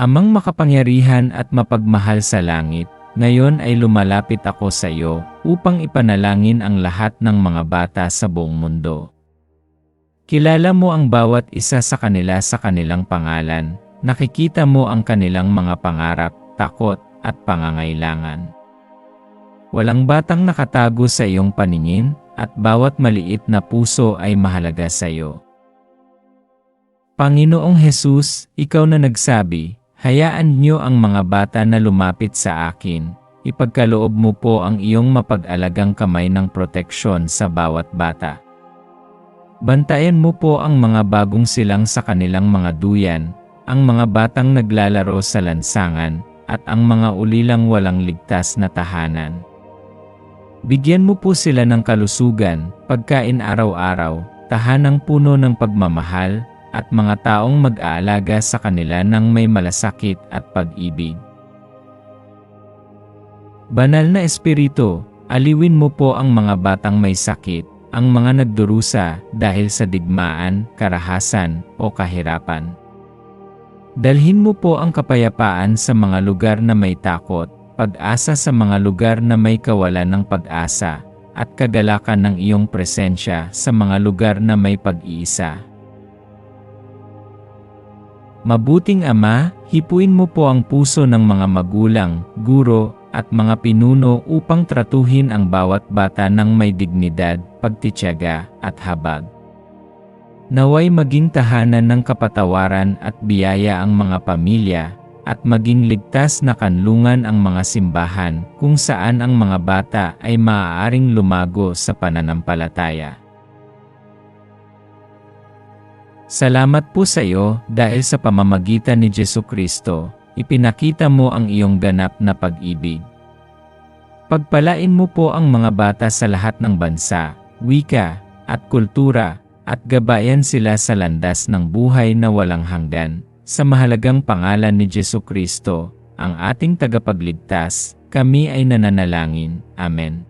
Amang makapangyarihan at mapagmahal sa langit, ngayon ay lumalapit ako sa iyo upang ipanalangin ang lahat ng mga bata sa buong mundo. Kilala mo ang bawat isa sa kanila sa kanilang pangalan, nakikita mo ang kanilang mga pangarap, takot, at pangangailangan. Walang batang nakatago sa iyong paningin, at bawat maliit na puso ay mahalaga sa iyo. Panginoong Hesus, ikaw na nagsabi, hayaan niyo ang mga bata na lumapit sa akin. Ipagkaloob mo po ang iyong mapag-alagang kamay ng proteksyon sa bawat bata. Bantayan mo po ang mga bagong silang sa kanilang mga duyan, ang mga batang naglalaro sa lansangan, at ang mga ulilang walang ligtas na tahanan. Bigyan mo po sila ng kalusugan, pagkain araw-araw, tahanang puno ng pagmamahal, at mga taong mag-aalaga sa kanila ng may malasakit at pag-ibig. Banal na Espiritu, aliwin mo po ang mga batang may sakit, ang mga nagdurusa dahil sa digmaan, karahasan, o kahirapan. Dalhin mo po ang kapayapaan sa mga lugar na may takot, pag-asa sa mga lugar na may kawalan ng pag-asa, at kagalakan ng iyong presensya sa mga lugar na may pag-iisa. Mabuting Ama, hipuin mo po ang puso ng mga magulang, guro, at mga pinuno upang tratuhin ang bawat bata ng may dignidad, pagtityaga, at habag. Naway maging tahanan ng kapatawaran at biyaya ang mga pamilya, at maging ligtas na kanlungan ang mga simbahan kung saan ang mga bata ay maaaring lumago sa pananampalataya. Salamat po sa iyo dahil sa pamamagitan ni Jesu Kristo, ipinakita mo ang iyong ganap na pag-ibig. Pagpalain mo po ang mga bata sa lahat ng bansa, wika, at kultura, at gabayan sila sa landas ng buhay na walang hanggan. Sa mahalagang pangalan ni Jesu Kristo, ang ating tagapagligtas, kami ay nananalangin. Amen.